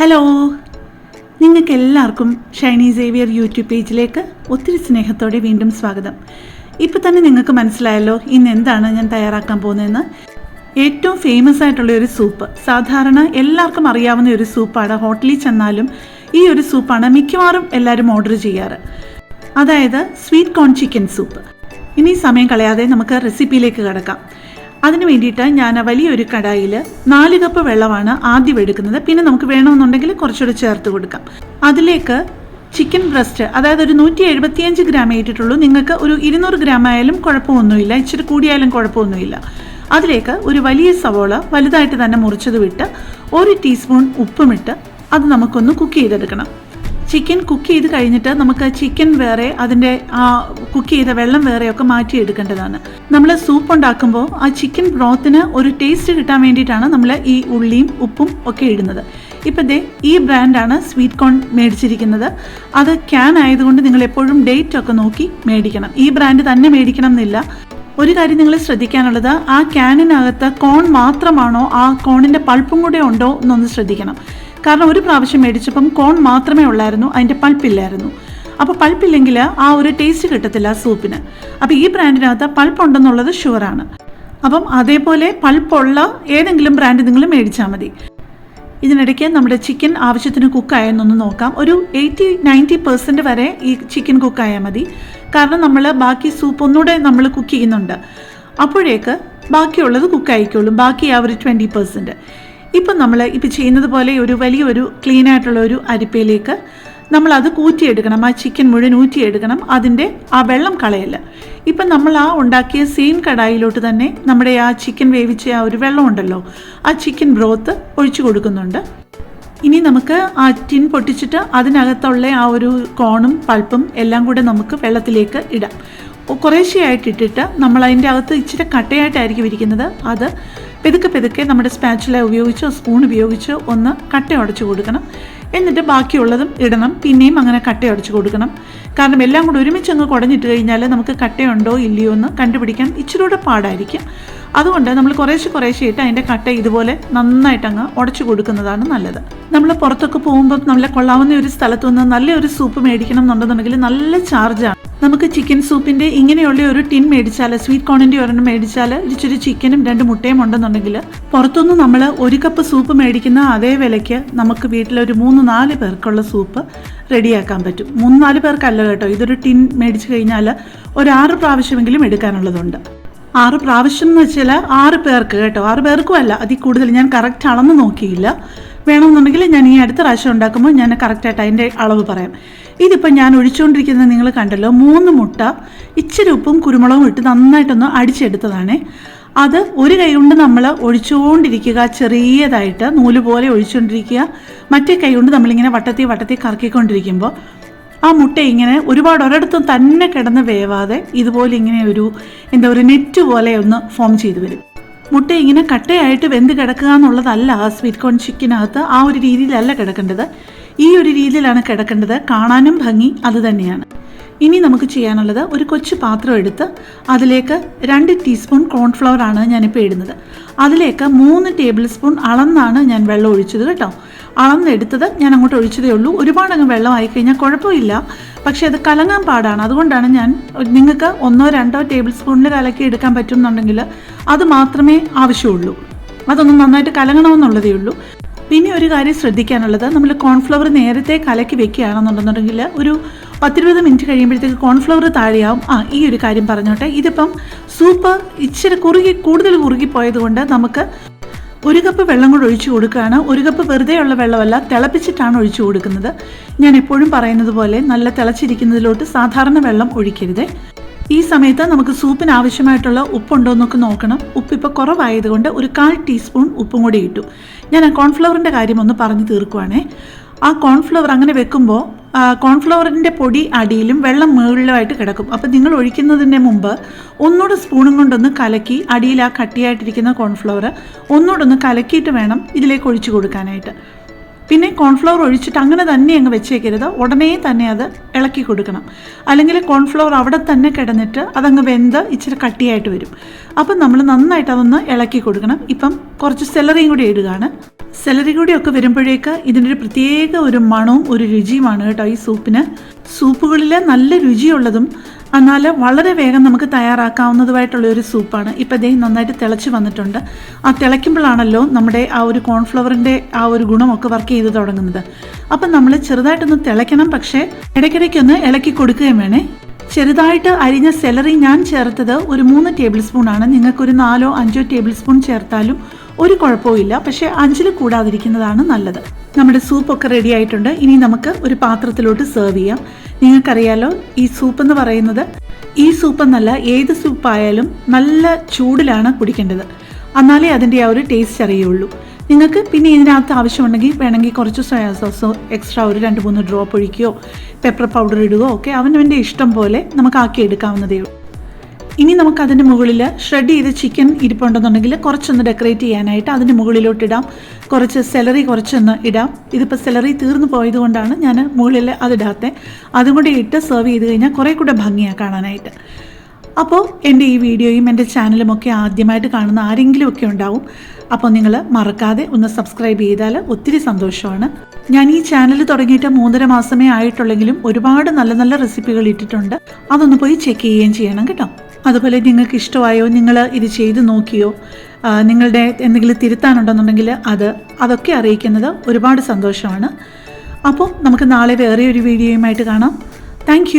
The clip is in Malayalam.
ഹലോ. നിങ്ങൾക്ക് എല്ലാവർക്കും ഷൈനി സേവിയർ യൂട്യൂബ് പേജിലേക്ക് ഒത്തിരി സ്നേഹത്തോടെ വീണ്ടും സ്വാഗതം. ഇപ്പോൾ തന്നെ നിങ്ങൾക്ക് മനസ്സിലായല്ലോ ഇന്ന് എന്താണ് ഞാൻ തയ്യാറാക്കാൻ പോകുന്നതെന്ന്. ഏറ്റവും ഫേമസ് ആയിട്ടുള്ള ഒരു സൂപ്പ് സാധാരണ എല്ലാവർക്കും അറിയാവുന്ന ഒരു സൂപ്പാണ് ഹോട്ടലിൽ ചെന്നാലും ഈ ഒരു സൂപ്പാണ് മിക്കവാറും എല്ലാവരും ഓർഡർ ചെയ്യാറ്. അതായത് സ്വീറ്റ് കോൺ ചിക്കൻ സൂപ്പ് ഇനി സമയം കളയാതെ നമുക്ക് റെസിപ്പിയിലേക്ക് കിടക്കാം. അതിന് വേണ്ടിയിട്ട് ഞാൻ വലിയൊരു കടായിൽ നാല് കപ്പ് വെള്ളമാണ് ആദ്യം എടുക്കുന്നത്. പിന്നെ നമുക്ക് വേണമെന്നുണ്ടെങ്കിൽ കുറച്ചുകൂടി ചേർത്ത് കൊടുക്കാം. അതിലേക്ക് ചിക്കൻ ബ്രസ്റ്റ് അതായത് ഒരു നൂറ്റി എഴുപത്തിയഞ്ച് ഗ്രാം ഏറ്റിട്ടുള്ളൂ. നിങ്ങൾക്ക് ഒരു ഇരുന്നൂറ് ഗ്രാം ആയാലും കുഴപ്പമൊന്നുമില്ല. ഇച്ചിരി കൂടിയായാലും കുഴപ്പമൊന്നുമില്ല. അതിലേക്ക് ഒരു വലിയ സവോള വലുതായിട്ട് തന്നെ മുറിച്ചത് വിട്ട് ഒരു ടീസ്പൂൺ ഉപ്പുമിട്ട് അത് നമുക്കൊന്ന് കുക്ക് ചെയ്തെടുക്കണം. ചിക്കൻ കുക്ക് ചെയ്ത് കഴിഞ്ഞിട്ട് നമുക്ക് ചിക്കൻ വേറെ അതിന്റെ ആ കുക്ക് ചെയ്ത വെള്ളം വേറെയൊക്കെ മാറ്റിയെടുക്കേണ്ടതാണ്. നമ്മൾ സൂപ്പ് ഉണ്ടാക്കുമ്പോൾ ആ ചിക്കൻ ബ്രോത്തിന് ഒരു ടേസ്റ്റ് കിട്ടാൻ വേണ്ടിയിട്ടാണ് നമ്മൾ ഈ ഉള്ളിയും ഉപ്പും ഒക്കെ ഇടുന്നത്. ഇപ്പം ദേ ഈ ബ്രാൻഡാണ് സ്വീറ്റ് കോൺ മേടിച്ചിരിക്കുന്നത്. അത് ക്യാൻ ആയതുകൊണ്ട് നിങ്ങൾ എപ്പോഴും ഡേറ്റ് ഒക്കെ നോക്കി മേടിക്കണം. ഈ ബ്രാൻഡ് തന്നെ മേടിക്കണം എന്നില്ല. ഒരു കാര്യം നിങ്ങൾ ശ്രദ്ധിക്കാനുള്ളത് ആ ക്യാനിനകത്ത് കോൺ മാത്രമാണോ ആ കോണിന്റെ പൾപ്പും കൂടെ ഉണ്ടോ എന്നൊന്ന് ശ്രദ്ധിക്കണം. കാരണം ഒരു പ്രാവശ്യം മേടിച്ചപ്പം കോൺ മാത്രമേ ഉള്ളായിരുന്നു അതിന്റെ പൾപ്പില്ലായിരുന്നു. അപ്പോൾ പൾപ്പില്ലെങ്കിൽ ആ ഒരു ടേസ്റ്റ് കിട്ടത്തില്ല സൂപ്പിന് അപ്പോൾ ഈ ബ്രാൻഡിനകത്ത് പൾപ്പ് ഉണ്ടെന്നുള്ളത് ഷുവറാണ് അപ്പം അതേപോലെ പൾപ്പുള്ള ഏതെങ്കിലും ബ്രാൻഡ് നിങ്ങൾ മേടിച്ചാൽ മതി. ഇതിനിടയ്ക്ക് നമ്മുടെ ചിക്കൻ ആവശ്യത്തിന് കുക്കായെന്നൊന്ന് നോക്കാം. ഒരു എയ്റ്റി നയന്റി പെർസെന്റ് വരെ ഈ ചിക്കൻ കുക്കായാൽ മതി. കാരണം നമ്മൾ ബാക്കി സൂപ്പ് ഒന്നുകൂടെ നമ്മൾ കുക്ക് ചെയ്യുന്നുണ്ട്. അപ്പോഴേക്ക് ബാക്കിയുള്ളത് കുക്കായിക്കോളും ബാക്കി ആ ഒരു ട്വന്റി പെർസെന്റ് ഇപ്പം നമ്മൾ ഇപ്പം ചെയ്യുന്നത് പോലെ ഒരു വലിയൊരു ക്ലീൻ ആയിട്ടുള്ള ഒരു അരിപ്പയിലേക്ക് നമ്മൾ അത് കൂറ്റിയെടുക്കണം ആ ചിക്കൻ മുഴുവൻ ഊറ്റിയെടുക്കണം. അതിന്റെ ആ വെള്ളം കളയല്ല. ഇപ്പം നമ്മൾ ആ ഉണ്ടാക്കിയ സെയിം കടായിലോട്ട് തന്നെ നമ്മുടെ ആ ചിക്കൻ വേവിച്ച ആ ഒരു വെള്ളം ഉണ്ടല്ലോ. ആ ചിക്കൻ ബ്രോത്ത് ഒഴിച്ചു കൊടുക്കുന്നുണ്ട്. ഇനി നമുക്ക് ആ ടിൻ പൊട്ടിച്ചിട്ട് അതിനകത്തുള്ള ആ ഒരു കോണും പൾപ്പും എല്ലാം കൂടെ നമുക്ക് വെള്ളത്തിലേക്ക് ഇടാം. കുറേശ്ശെയായിട്ട് ഇട്ടിട്ട് നമ്മൾ അതിന്റെ അകത്ത് ഇച്ചിരി കട്ടയായിട്ടായിരിക്കും ഇരിക്കുന്നത്. അത് പെതുക്കെ പെതുക്കെ നമ്മുടെ സ്പാച്ചുല ഉപയോഗിച്ചോ സ്പൂൺ ഉപയോഗിച്ചോ ഒന്ന് കട്ട ഉടച്ചു കൊടുക്കണം. എന്നിട്ട് ബാക്കിയുള്ളതും ഇടണം. പിന്നെയും അങ്ങനെ കട്ട ഉടച്ചു കൊടുക്കണം. കാരണം എല്ലാം കൂടെ ഒരുമിച്ച് അങ്ങ് കുടഞ്ഞിട്ട് കഴിഞ്ഞാൽ നമുക്ക് കട്ടയുണ്ടോ ഇല്ലയോ എന്ന് കണ്ടുപിടിക്കാൻ ഇച്ചിരി കൂടെ പാടായിരിക്കും. അതുകൊണ്ട് നമ്മൾ കുറേശ്ശെ കുറേശ്ശെ ആയിട്ട് അതിന്റെ കട്ട ഇതുപോലെ നന്നായിട്ട് അങ്ങ് ഉടച്ചു കൊടുക്കുന്നതാണ് നല്ലത്. നമ്മൾ പുറത്തൊക്കെ പോകുമ്പോൾ നല്ല കൊള്ളാവുന്ന ഒരു സ്ഥലത്തു നിന്ന് നല്ലൊരു സൂപ്പ് മേടിക്കണം എന്നുണ്ടെന്നുണ്ടെങ്കിൽ നല്ല ചാർജാണ് നമുക്ക് ചിക്കൻ സൂപ്പിന്റെ ഇങ്ങനെയുള്ള ഒരു ടിൻ മേടിച്ചാൽ സ്വീറ്റ് കോണിന്റെ ഒരെണ്ണം മേടിച്ചാൽ ഇച്ചിരി ചിക്കനും രണ്ട് മുട്ടയും ഉണ്ടെന്നുണ്ടെങ്കിൽ പുറത്തുനിന്ന് നമ്മൾ ഒരു കപ്പ് സൂപ്പ് മേടിക്കുന്ന അതേ വിലയ്ക്ക് നമുക്ക് വീട്ടിലൊരു മൂന്ന് നാല് പേർക്കുള്ള സൂപ്പ് റെഡിയാക്കാൻ പറ്റും. മൂന്ന് നാല് പേർക്കല്ല കേട്ടോ. ഇതൊരു ടിൻ മേടിച്ചു കഴിഞ്ഞാൽ ഒരു ആറ് പ്രാവശ്യമെങ്കിലും എടുക്കാനുള്ളതുണ്ട്. ആറ് പ്രാവശ്യം എന്ന് വെച്ചാൽ ആറ് പേർക്ക് കേട്ടോ. ആറ് പേർക്കും അല്ല അതിൽ കൂടുതൽ. ഞാൻ കറക്റ്റ് അളന്ന് നോക്കിയില്ല. വേണമെന്നുണ്ടെങ്കിൽ ഞാൻ ഈ അടുത്ത പ്രാവശ്യം ഉണ്ടാക്കുമ്പോൾ ഞാൻ കറക്റ്റായിട്ട് അതിന്റെ അളവ് പറയാം. ഇതിപ്പോൾ ഞാൻ ഒഴിച്ചുകൊണ്ടിരിക്കുന്നത് നിങ്ങൾ കണ്ടല്ലോ മൂന്ന് മുട്ട ഇച്ചിരി ഉപ്പും കുരുമുളകും ഇട്ട് നന്നായിട്ടൊന്ന് അടിച്ചെടുത്തതാണ്. അത് ഒരു കൈ കൊണ്ട് നമ്മൾ ഒഴിച്ചുകൊണ്ടിരിക്കുക ചെറിയതായിട്ട് നൂൽ പോലെ ഒഴിച്ചുകൊണ്ടിരിക്കുക. മറ്റേ കൈ കൊണ്ട് നമ്മളിങ്ങനെ വട്ടത്തി വട്ടത്തി കറക്കിക്കൊണ്ടിരിക്കുമ്പോൾ ആ മുട്ട ഇങ്ങനെ ഒരുപാട് ഒരിടത്തും തന്നെ കിടന്ന് വേവാതെ ഇതുപോലെ ഇങ്ങനെ ഒരു എന്താ ഒരു നെറ്റ് പോലെ ഒന്ന് ഫോം ചെയ്തു വരും. മുട്ട ഇങ്ങനെ കട്ടയായിട്ട് വെന്ത് കിടക്കുക എന്നുള്ളതല്ല ആ സ്വീറ്റ് കോൺ ചിക്കനകത്ത് ആ ഒരു രീതിയിലല്ല കിടക്കേണ്ടത്. ഈ ഒരു രീതിയിലാണ് കിടക്കേണ്ടത്. കാണാനും ഭംഗി അതുതന്നെയാണ് ഇനി നമുക്ക് ചെയ്യാനുള്ളത് ഒരു കൊച്ചു പാത്രം എടുത്ത് അതിലേക്ക് രണ്ട് ടീസ്പൂൺ കോൺഫ്ലവർ ആണ് ഞാനിപ്പോൾ ഇടുന്നത്. അതിലേക്ക് മൂന്ന് ടേബിൾ സ്പൂൺ അളന്നാണ് ഞാൻ വെള്ളം ഒഴിച്ചത് കേട്ടോ. അളന്നെടുത്തത് ഞാൻ അങ്ങോട്ട് ഒഴിച്ചതേ ഉള്ളൂ. ഒരുപാട് അങ്ങ് വെള്ളം ആയിക്കഴിഞ്ഞാൽ കുഴപ്പമില്ല. പക്ഷേ അത് കലങ്ങാൻ പാടാണ്. അതുകൊണ്ടാണ് ഞാൻ നിങ്ങൾക്ക് ഒന്നോ രണ്ടോ ടേബിൾ സ്പൂണിൽ കലക്കി എടുക്കാൻ പറ്റുന്നുണ്ടെങ്കിൽ അത് മാത്രമേ ആവശ്യമുള്ളൂ. അതൊന്ന് നന്നായിട്ട് കലങ്ങണമെന്നുള്ളതേ ഉള്ളൂ. പിന്നെ ഒരു കാര്യം ശ്രദ്ധിക്കാനുള്ളത് നമ്മൾ കോൺഫ്ലവർ നേരത്തെ കലക്കി വെക്കുകയാണെന്നുണ്ടെന്നുണ്ടെങ്കിൽ ഒരു പത്തിരുപത് മിനിറ്റ് കഴിയുമ്പോഴത്തേക്ക് കോൺഫ്ലവർ താഴെയാവും. ആ ഈ ഒരു കാര്യം പറഞ്ഞോട്ടെ. ഇതിപ്പം സൂപ്പ് ഇച്ചിരി കുറുകി കൂടുതൽ കുറുകിപ്പോയത് കൊണ്ട് നമുക്ക് ഒരു കപ്പ് വെള്ളം കൂടെ ഒഴിച്ചു കൊടുക്കുകയാണ്. ഒരു കപ്പ് വെറുതെ ഉള്ള വെള്ളമല്ല തിളപ്പിച്ചിട്ടാണ് ഒഴിച്ചു കൊടുക്കുന്നത്. ഞാൻ എപ്പോഴും പറയുന്നത് പോലെ നല്ല തിളച്ചിരിക്കുന്നതിലോട്ട് സാധാരണ വെള്ളം ഒഴിക്കരുത്. ഈ സമയത്ത് നമുക്ക് സൂപ്പിന് ആവശ്യമായിട്ടുള്ള ഉപ്പുണ്ടോ എന്നൊക്കെ നോക്കണം. ഉപ്പിപ്പോൾ കുറവായതുകൊണ്ട് ഒരു കാൽ ടീസ്പൂൺ ഉപ്പും കൂടി ഇട്ടു. ഞാൻ ആ കോൺഫ്ലവറിന്റെ കാര്യം ഒന്ന് പറഞ്ഞു തീർക്കുവാണേ. ആ കോൺഫ്ലവർ അങ്ങനെ വെക്കുമ്പോൾ കോൺഫ്ലവറിന്റെ പൊടി അടിയിലും വെള്ളം മുകളിലുമായിട്ട് കിടക്കും. അപ്പോൾ നിങ്ങൾ ഒഴിക്കുന്നതിന്റെ മുമ്പ് ഒന്നുകൂടെ സ്പൂണും കൊണ്ടൊന്ന് കലക്കി അടിയിൽ ആ കട്ടിയായിട്ടിരിക്കുന്ന കോൺഫ്ലവർ ഒന്നുകൂടെ ഒന്ന് കലക്കിയിട്ട് വേണം ഇതിലേക്ക് ഒഴിച്ചു കൊടുക്കാനായിട്ട്. പിന്നെ കോൺഫ്ലവർ ഒഴിച്ചിട്ട് അങ്ങനെ തന്നെ അങ്ങ് വെച്ചേക്കരുത്. ഉടനെ തന്നെ അത് ഇളക്കി കൊടുക്കണം. അല്ലെങ്കിൽ കോൺഫ്ലവർ അവിടെ തന്നെ കിടന്നിട്ട് അതങ്ങ് വെന്ത് ഇച്ചിരി കട്ടിയായിട്ട് വരും. അപ്പം നമ്മൾ നന്നായിട്ട് അതൊന്ന് ഇളക്കി കൊടുക്കണം. ഇപ്പം കുറച്ച് സെലറിയും കൂടി ഇടുകയാണ്. സെലറി കൂടിയൊക്കെ വരുമ്പോഴേക്ക് ഇതിനൊരു പ്രത്യേക ഒരു മണവും ഒരു രുചിയുമാണ് കേട്ടോ ഈ സൂപ്പിന്. സൂപ്പുകളിൽ നല്ല രുചിയുള്ളതും എന്നാൽ വളരെ വേഗം നമുക്ക് തയ്യാറാക്കാവുന്നതുമായിട്ടുള്ള ഒരു സൂപ്പാണ്. ഇപ്പം ദേ നന്നായിട്ട് തിളച്ച് വന്നിട്ടുണ്ട്. ആ തിളയ്ക്കുമ്പോഴാണല്ലോ നമ്മുടെ ആ ഒരു കോൺഫ്ലവറിന്റെ ആ ഒരു ഗുണമൊക്കെ വർക്ക് ചെയ്ത് തുടങ്ങുന്നത്. അപ്പം നമ്മൾ ചെറുതായിട്ടൊന്ന് തിളയ്ക്കണം പക്ഷേ ഇടയ്ക്കിടയ്ക്കൊന്ന് ഇളക്കി കൊടുക്കുകയും വേണേ. ചെറുതായിട്ട് അരിഞ്ഞ സെലറി ഞാൻ ചേർത്തത് ഒരു മൂന്ന് ടേബിൾ സ്പൂൺ ആണ്. നിങ്ങൾക്കൊരു നാലോ അഞ്ചോ ടേബിൾ സ്പൂൺ ചേർത്താലും ഒരു കുഴപ്പവുമില്ല പക്ഷേ അഞ്ചിൽ കൂടാതിരിക്കുന്നതാണ് നല്ലത്. നമ്മുടെ സൂപ്പൊക്കെ റെഡി ആയിട്ടുണ്ട്. ഇനി നമുക്ക് ഒരു പാത്രത്തിലോട്ട് സെർവ് ചെയ്യാം. നിങ്ങൾക്കറിയാലോ ഈ സൂപ്പ് എന്ന് പറയുന്നത് ഈ സൂപ്പ് എന്നല്ല ഏത് സൂപ്പായാലും നല്ല ചൂടിലാണ് കുടിക്കേണ്ടത്. എന്നാലേ അതിന്റെ ആ ഒരു ടേസ്റ്റ് അറിയുള്ളൂ. നിങ്ങൾക്ക് പിന്നെ ഇതിനകത്ത് ആവശ്യമുണ്ടെങ്കിൽ വേണമെങ്കിൽ കുറച്ച് സോയാ സോസോ എക്സ്ട്രാ ഒരു രണ്ട് മൂന്ന് ഡ്രോപ്പ് ഒഴിക്കുകയോ പെപ്പർ പൗഡർ ഇടുകയോ ഒക്കെ അവനവന്റെ ഇഷ്ടം പോലെ നമുക്ക് ആക്കി എടുക്കാവുന്നതേ ഉള്ളൂ. ഇനി നമുക്ക് അതിന്റെ മുകളിൽ ഷ്രെഡ് ചെയ്ത് ചിക്കൻ ഇരിപ്പുണ്ടെന്നുണ്ടെങ്കിൽ കുറച്ചൊന്ന് ഡെക്കറേറ്റ് ചെയ്യാനായിട്ട് അതിന്റെ മുകളിലോട്ട് ഇടാം. കുറച്ച് സെലറി കുറച്ചൊന്ന് ഇടാം. ഇതിപ്പോൾ സെലറി തീർന്നു പോയതുകൊണ്ടാണ് ഞാൻ മുകളിൽ അതിടാത്തത് അതും കൂടി ഇട്ട് സെർവ് ചെയ്ത് കഴിഞ്ഞാൽ കുറേ കൂടെ ഭംഗിയാണ് കാണാനായിട്ട്. അപ്പോൾ എന്റെ ഈ വീഡിയോയും എന്റെ ചാനലും ഒക്കെ ആദ്യമായിട്ട് കാണുന്ന ആരെങ്കിലും ഒക്കെ ഉണ്ടാവും അപ്പോൾ നിങ്ങൾ മറക്കാതെ ഒന്ന് സബ്സ്ക്രൈബ് ചെയ്താൽ ഒത്തിരി സന്തോഷമാണ്. ഞാൻ ഈ ചാനൽ തുടങ്ങിയിട്ട് മൂന്നര മാസമേ ആയിട്ടുള്ളെങ്കിലും ഒരുപാട് നല്ല നല്ല റെസിപ്പികൾ ഇട്ടിട്ടുണ്ട്. അതൊന്ന് പോയി ചെക്ക് ചെയ്യുകയും ചെയ്യണം കേട്ടോ. അതുപോലെ നിങ്ങൾക്ക് ഇഷ്ടമായോ നിങ്ങൾ ഇത് ചെയ്തു നോക്കിയോ നിങ്ങളുടെ എന്തെങ്കിലും തിരുത്താനുണ്ടെന്നുണ്ടെങ്കിൽ അത് അതൊക്കെ അറിയിക്കുന്നത് ഒരുപാട് സന്തോഷമാണ്. അപ്പോൾ നമുക്ക് നാളെ വേറെ ഒരു വീഡിയോയുമായിട്ട് കാണാം. താങ്ക്